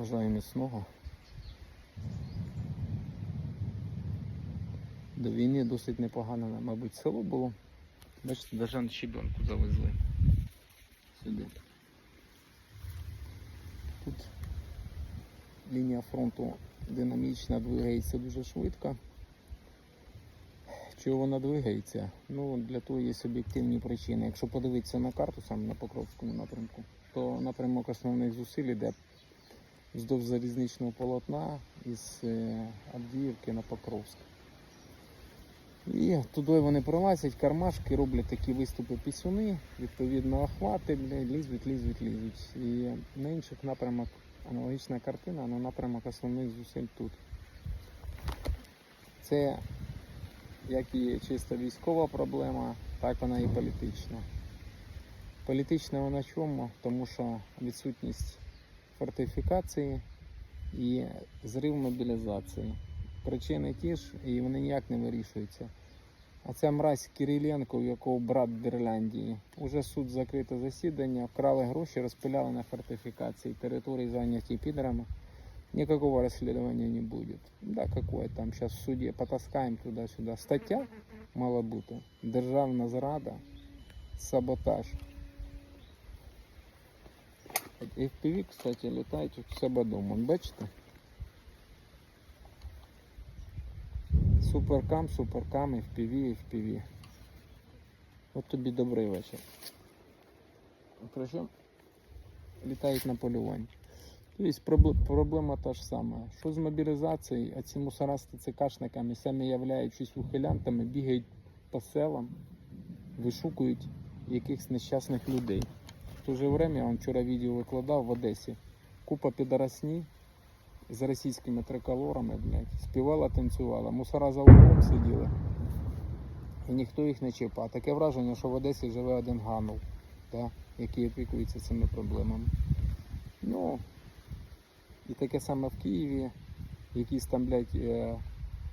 Бажаю міцного. До війни досить непогане, мабуть, село було. Бачите, навіть щебенку завезли сюди. Тут лінія фронту динамічна, двигається дуже швидко. Чого вона двигається? Ну, для того є об'єктивні причини. Якщо подивитися на карту саме на Покровському напрямку, то напрямок основних зусиль йде вздовж залізничного полотна із е, Авдіївки на Покровськ. І туди вони пролазять, кармашки, роблять такі виступи пісюни, відповідно охвати, лізуть, лізуть, лізуть. І на інших напрямок аналогічна картина, але напрямок основних зусиль тут. Це як і чисто військова проблема, так вона і політична. Політична вона чому? Тому що відсутність фортифікації і зрив мобілізації. Причини ті ж, і вони ніяк не вирішуються. А ця мразь Кириленко, у якого брат в Ірландії, уже суд закрите засідання, вкрали гроші, розпиляли на фортифікації, території зайняті підерами. Никакого расследования не будет. Да, какое там сейчас в суде потаскаем туда-сюда. Стаття мала бути. Державна зрада, саботаж. FPV, кстати, літають у себе. Вон, Бачите? Суперкам, суперкам, FPV, FPV. От тобі добрий вечір. Причому літають на полюванні. Тобто проблема та ж сама. Що з мобілізацією, а ці мусора з ТЦКшниками, самі являючись ухилянтами, бігають по селам, вишукують якихось нещасних людей. То же время, вам вчора відео викладав в Одесі. Купа підоросні з російськими триколорами, блядь, співала, танцювала, мусора за углом сиділи. І ніхто їх не чіпав. Таке враження, що в Одесі живе один ганул, да, який опікується цими проблемами. Ну, і таке саме в Києві, якісь там, блядь, е,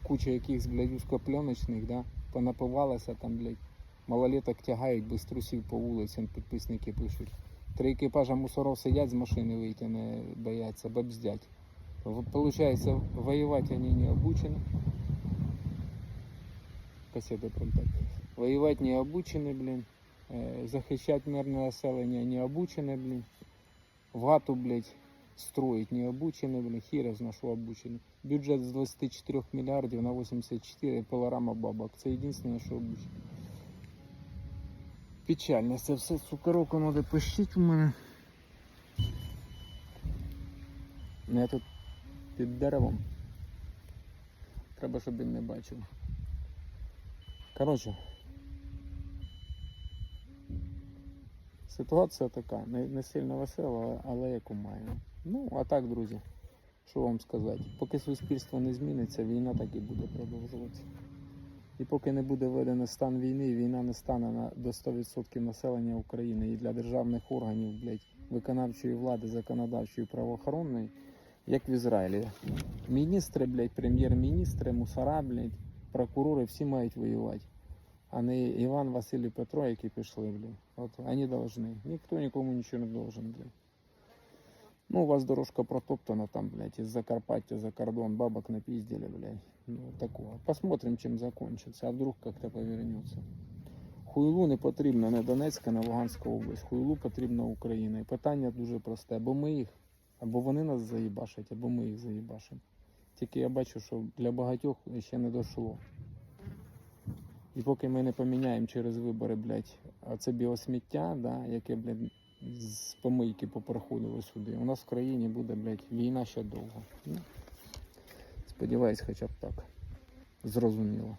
куча якихось, блядь, да, понапивалися там, блядь, малолеток тягають без трусів по вулицям, підписники пишуть. Три екіпажа мусоров сидять з машини вийти, не бояться, бабздять. В- Получается, воевать они не обучены. Кассеты прям так. Воевать не обучены, блин. Э, Захищать мирне населення не обучены, блин. Вату, блядь, строить не обучены, блин. Хіра зна, що обучены. Бюджет з 24 мільярдів на 84 пилорама бабок. Це єдине, що обучено. Печально, це все, сука, року треба пищить у мене. Ну, Я тут під деревом. Треба, щоб він не бачив. Коротше. Ситуація така, не, не сильно весела, але яку маємо. Ну, а так, друзі, що вам сказати? Поки суспільство не зміниться, війна так і буде продовжуватися. І поки не буде введено стан війни, війна не стане на, до 100% населення України і для державних органів, блядь, виконавчої влади, законодавчої, правоохоронної, як в Ізраїлі. Міністри, блядь, прем'єр-міністри, мусора, блядь, прокурори всі мають воювати. А не Іван, Василь і Петро, які пішли, блядь. От вони должны. Ніхто нікому нічого не должен, блядь. Ну, у вас дорожка протоптана там, блядь, из Закарпаття за кордон, бабок напиздили, блядь. Ну, такого. Посмотрим, чим закончится, а вдруг как-то повернется. Хуйлу не потрібно не Донецька, не Луганська область. Хуйлу потрібна Україна. І питання дуже просте. Або ми їх, або вони нас заїбашать, або ми їх заїбашимо. Тільки я бачу, що для багатьох ще не дійшло. І поки ми не поміняємо через вибори, блядь, а це біосміття, да, яке, блядь, з помийки попроходили сюди. У нас в країні буде, блядь, війна ще довго. Ну, сподіваюсь, хоча б так. Зрозуміло.